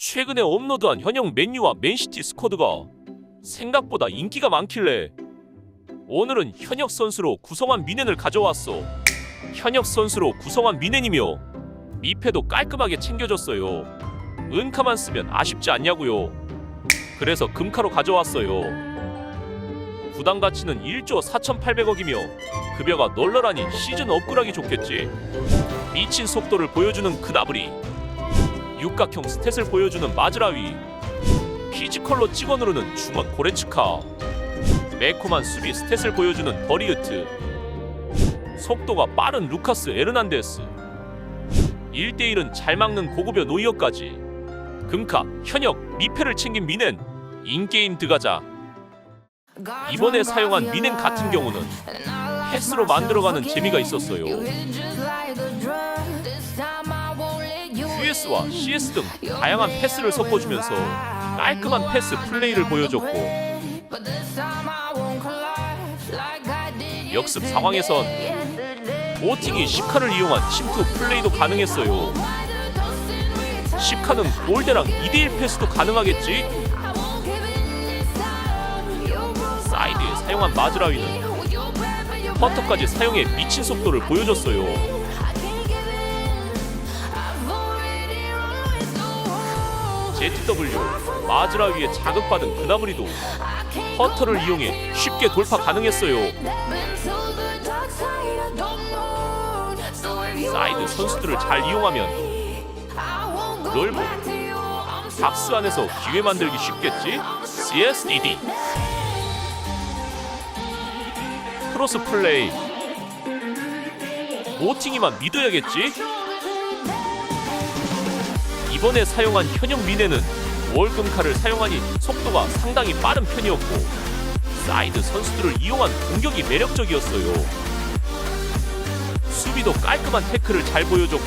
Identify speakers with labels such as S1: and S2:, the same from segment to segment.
S1: 최근에 업로드한 현역 맨유와 맨시티 스쿼드가 생각보다 인기가 많길래 오늘은 현역 선수로 구성한 미넨을 가져왔어. 현역 선수로 구성한 미넨이며 미패도 깔끔하게 챙겨줬어요. 은카만 쓰면 아쉽지 않냐고요. 그래서 금카로 가져왔어요. 부담 가치는 1조 4,800억이며 급여가 널널하니 시즌 업그라기 좋겠지. 미친 속도를 보여주는 그나브리. 육각형 스탯을 보여주는 마즈라위. 피지컬로 찍어 누르는 중원 고레츠카. 매콤한 수비 스탯을 보여주는 버리으트. 속도가 빠른 루카스 에르난데스. 1대1은 잘 막는 고급여 노이어까지. 금카, 현역, 미패를 챙긴 미넨. 인게임 드가자.
S2: 이번에 사용한 미넨 같은 경우는 패스로 만들어가는 재미가 있었어요.
S1: QS와 CS 등 다양한 패스를 섞어주면서 깔끔한 패스 플레이를 보여줬고 역습 상황에선 보팅이 10칸을 이용한 침투 플레이도 가능했어요. 10칸은 골대랑 2대1 패스도 가능하겠지? 사이드에 사용한 마즈라위는 퍼터까지 사용해 미친 속도를 보여줬어요. ZW 마즈라위에 자극받은 그나브리도 퍼터를 이용해 쉽게 돌파 가능했어요. 사이드 선수들을 잘 이용하면 롤브 박스 안에서 기회 만들기 쉽겠지? CSDD 크로스 플레이 모팅이만 믿어야겠지? 이번에 사용한 현역 미네는 월금카를 사용하니 속도가 상당히 빠른 편이었고 사이드 선수들을 이용한 공격이 매력적이었어요. 수비도 깔끔한 태클을 잘 보여줬고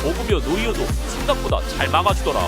S1: 보급여 노이어도 생각보다 잘 막아주더라.